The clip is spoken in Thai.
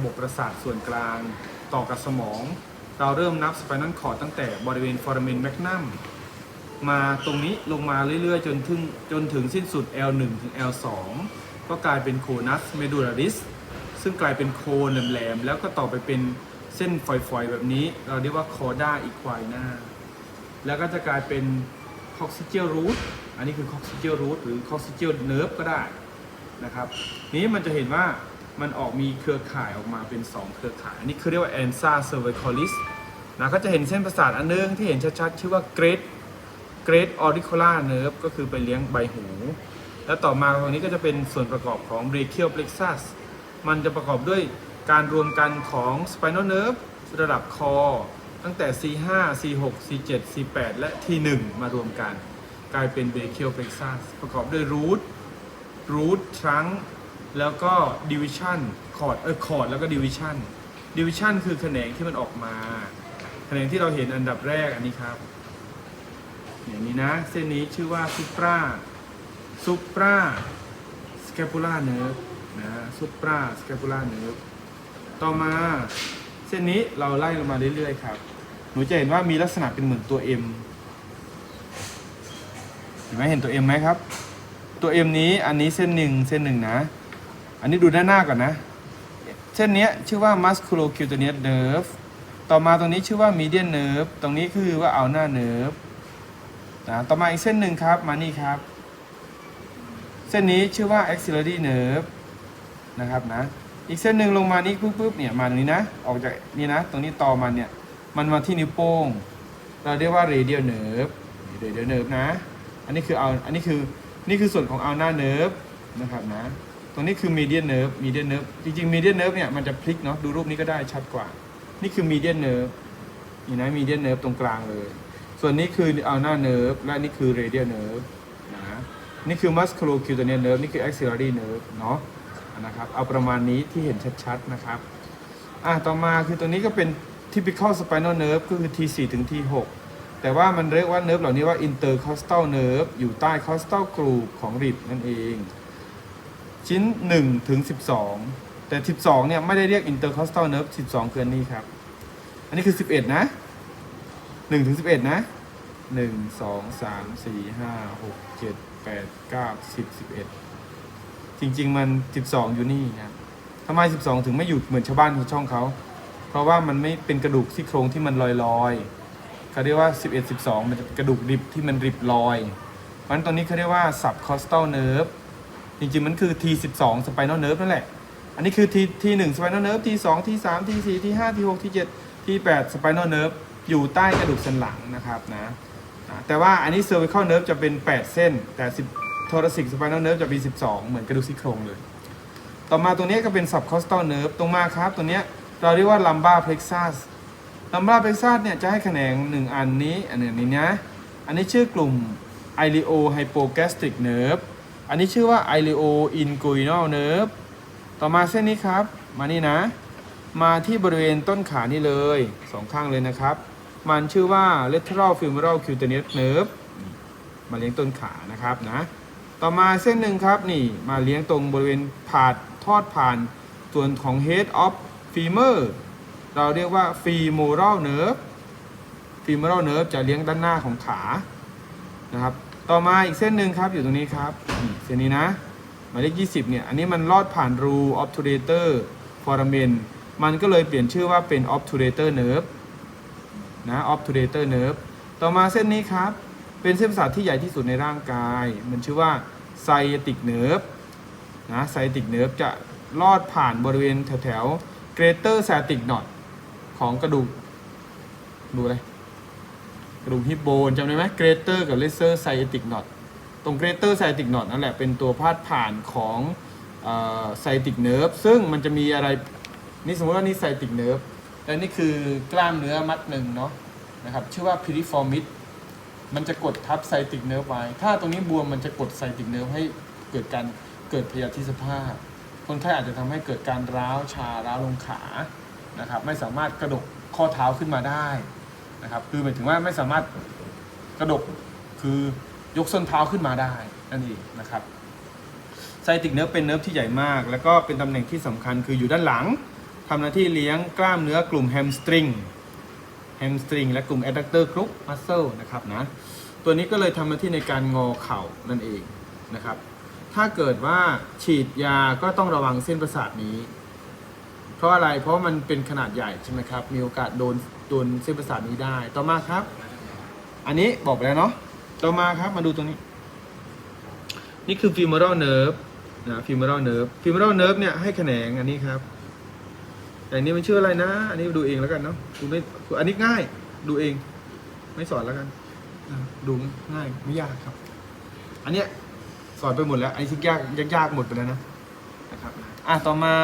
ระบบประสาทส่วนกลาง ต่อกับสมอง เราเริ่มนับสไปนัลคอร์ดตั้งแต่บริเวณฟอร์เมนแมกนัมมาตรงนี้ลงมาเรื่อยๆ จนถึงจนถึงสิ้นสุด L1 ถึง L2 ก็กลายเป็นโคนัสเมดูลาริสซึ่งกลายเป็นโคนแหลมๆแล้วก็ต่อไปเป็นเส้นฝอยๆ แบบนี้ เราเรียกว่าคอด้าอีควายนาแล้วก็จะกลายเป็นคอกซิเจ l รูทอันนี้คือคอกซิเจ l รูทหรือคอกซิเจ l เนิร์ฟก็ได้นะครับ นี้มันจะเห็นว่า มันออกมีเครือข่ายออกมาเป็น 2 เครือข่าย อันนี้คือเรียกว่า ansa cervicalis นะก็จะเห็นเส้นประสาทอันนึงที่เห็นชัดๆ ชื่อว่า great great auricular nerve ก็คือไปเลี้ยงใบหู แล้วต่อมาตรงนี้ก็จะเป็นส่วนประกอบของ brachial plexus มันจะประกอบด้วยการรวมกันของ spinal nerve ระดับคอ ตั้งแต่ C5 C6 C7 C8 และ T1 มารวมกัน กลายเป็น brachial plexus ประกอบด้วย root root trunk แล้วก็ division คอร์ดเออคอร์ดแล้วก็ division division คือแขนงที่มันออกมาแขนงที่เราเห็นอันดับแรกอันนี้ครับ อย่างนี้นะ เส้นนี้ชื่อว่า supra supra scapular nerve นะ supra scapular nerve ต่อมาเส้นนี้เราไล่ลงมาเรื่อยๆครับ หนูจะเห็นว่ามีลักษณะเป็นเหมือนตัว M เห็นไหมเห็นตัว M ไหมครับ ตัว M นี้อันนี้เส้นหนึ่งเส้นหนึ่งนะ อันนี้ดูด้านหน้าก่อนนะ เส้นนี้ชื่อว่า musculocutaneous nerve ต่อมาตรงนี้ชื่อว่า median nerve ตรงนี้คือว่า ulnar nerve นะต่อมาอีกเส้นหนึ่งครับมานี่ครับ เส้นนี้ชื่อว่า axillary nerve นะครับนะอีกเส้นหนึ่งลงมานี่ปุ๊บปุ๊บเนี่ยมาตรงนี้นะออกจากนี่นะ ตรงนี้ต่อมันเนี่ยมันมาที่นิ้วโป้ง เราเรียกว่า radial nerve radial nerve นะ อันนี้คือเอาอันนี้คือนี่คือส่วนของ ulnar nerve นะครับนะ ตันี้คือ median nerve median nerve จริงๆ median nerve เนี่ยมันจะพลิกเนาะดูรูปนี้ก็ได้ชัดกว่า นี่คือ median nerve นี่นะ median nerve ตรงกลางเลย ส่วนนี้คือ ulnar nerve และนี่คือ radial nerve นะนี่คือ musculocutaneous nerve นี่คือ axillary nerve เนาะนะครับเอาประมาณนี้ที่เห็นชัดๆนะครับอะต่อมาคือตัวนี้ก็เป็น typical spinal nerve ก็คือ T4 ถึง T6 แต่ว่ามันเรียกว่าเนิร์ฟเหล่านี้ว่า intercostal nerve อยู่ใต้ costal groove ของ rib นั่นเอง ชิ้น 1 ถึง 12 แต่ 12 เนี่ย ไม่ได้เรียก intercostal nerve 12 คืออันนี้ครับ อันนี้คือ 11 นะ 1 ถึง 11 นะ 1 2 3 4 5 6 7 8 9 10 11 จริง ๆ มัน 12 อยู่นี่ครับทำไม 12 ถึงไม่อยู่เหมือนชาวบ้านชาวช่องเขา เพราะว่ามันไม่เป็นกระดูกซี่โครงที่มันลอยๆเขาเรียกว่า 11 12 มันจะกระดูกริบที่มันริบลอยเพราะฉะนั้นตรงนี้เขาเรียกว่า subcostal nerve จริงๆ มันคือ T12 spinal nerve นั่นแหละ อันนี้คือ T T1 spinal nerve T2 T3 T4 T5 T6 T7 T8 spinal nerve อยู่ใต้กระดูกสันหลังนะครับนะแต่ว่าอันนี้ cervical nerve จะเป็น 8 เส้น แต่10 thoracic spinal nerve จะมี 12 เหมือนกระดูกซี่โครงเลย ต่อมาตัวนี้ก็เป็น subcostal nerve ตรงมาครับตัวนี้เราเรียกว่า lumbar plexus lumbar plexus เนี่ยจะให้แขนงหนึ่งอันนี้ อันนี้นะ อันนี้ชื่อกลุ่ม ilio hypogastric nerve อันนี้ชื่อว่า ilio inguinal nerve ต่อมาเส้นนี้ครับ มานี่นะ มาที่บริเวณต้นขานี่เลยสองข้างเลยนะครับ มันชื่อว่า lateral femoral cutaneous nerve มาเลี้ยงต้นขานะครับนะ ต่อมาเส้นหนึ่งครับนี่มาเลี้ยงตรงบริเวณผ่านทอดผ่านส่วนของ head of femur เราเรียกว่า femoral nerve femoral nerve จะเลี้ยงด้านหน้าของขานะครับ ต่อมาอีกเส้นหนึ่งครับอยู่ตรงนี้ครับเส้นนี้นะหมายเลข20เนี่ยอันนี้มันลอดผ่านรู obturator foramen มันก็เลยเปลี่ยนชื่อว่าเป็น obturator nerve นะ obturator nerve ต่อมาเส้นนี้ครับ เป็นเส้นประสาทที่ใหญ่ที่สุดในร่างกาย มันชื่อว่า sciatic nerve นะ sciatic nerve จะลอดผ่านบริเวณแถวๆ greater sciatic knot ของกระดูกดูอะไร กระดูกฮิปโบนจำได้ไหม greater กับ lesser sciatic knot ตรง greater sciatic knot นั่นแหละเป็นตัวพาดผ่านของเอ่อ sciatic nerve ซึ่งมันจะมีอะไรนี่สมมติว่านี่ sciatic nerve และนี่คือกล้ามเนื้อมัดหนึ่งเนาะนะครับชื่อว่า piriformis มันจะกดทับไซติกเนิร์ฟไว้ ถ้าตรงนี้บวมมันจะกดไซติกเนิร์ฟให้เกิดการเกิดพยาธิสภาพ คนไข้อาจจะทำให้เกิดการร้าวชาร้าวลงขานะครับไม่สามารถกระดกข้อเท้าขึ้นมาได้ นะครับคือหมายถึงว่าไม่สามารถกระดกคือยกส้นเท้าขึ้นมาได้นั่นเองนะครับไซติกเนิร์ฟเป็นเนิร์ฟที่ใหญ่มาก แล้วก็เป็นตำแหน่งที่สำคัญคืออยู่ด้านหลังทำหน้าที่เลี้ยงกล้ามเนื้อกลุ่มแฮมสตริงแฮมสตริงและกลุ่มแอดดักเตอร์กรุ๊ปมัสเซลนะครับนะตัวนี้ก็เลยทำหน้าที่ในการงอเข่านั่นเองนะครับ ถ้าเกิดว่าฉีดยาก็ต้องระวังเส้นประสาทนี้ เพราะอะไรเพราะมันเป็นขนาดใหญ่ใช่ไหมครับ มีโอกาสโดน ดนเส้นประสาทนี้ได้ ต่อมาครับ อันนี้บอกไปแล้วเนาะ ต่อมาครับมาดูตรงนี้ นี่คือ femoral nerve นะ femoral nerve femoral nerve เนี่ยให้แขนงอันนี้ครับแต่อันนี้มันชื่ออะไรนะ อันนี้ดูเองแล้วกันเนาะดูไม่อันนี้ง่าย ดูเอง ไม่สอนแล้วกัน ดูง่ายไม่ยากครับ อันเนี้ยสอนไปหมดแล้ว อันนี้ที่ยากยากยากหมดไปแล้วนะนะครับ อะต่อมา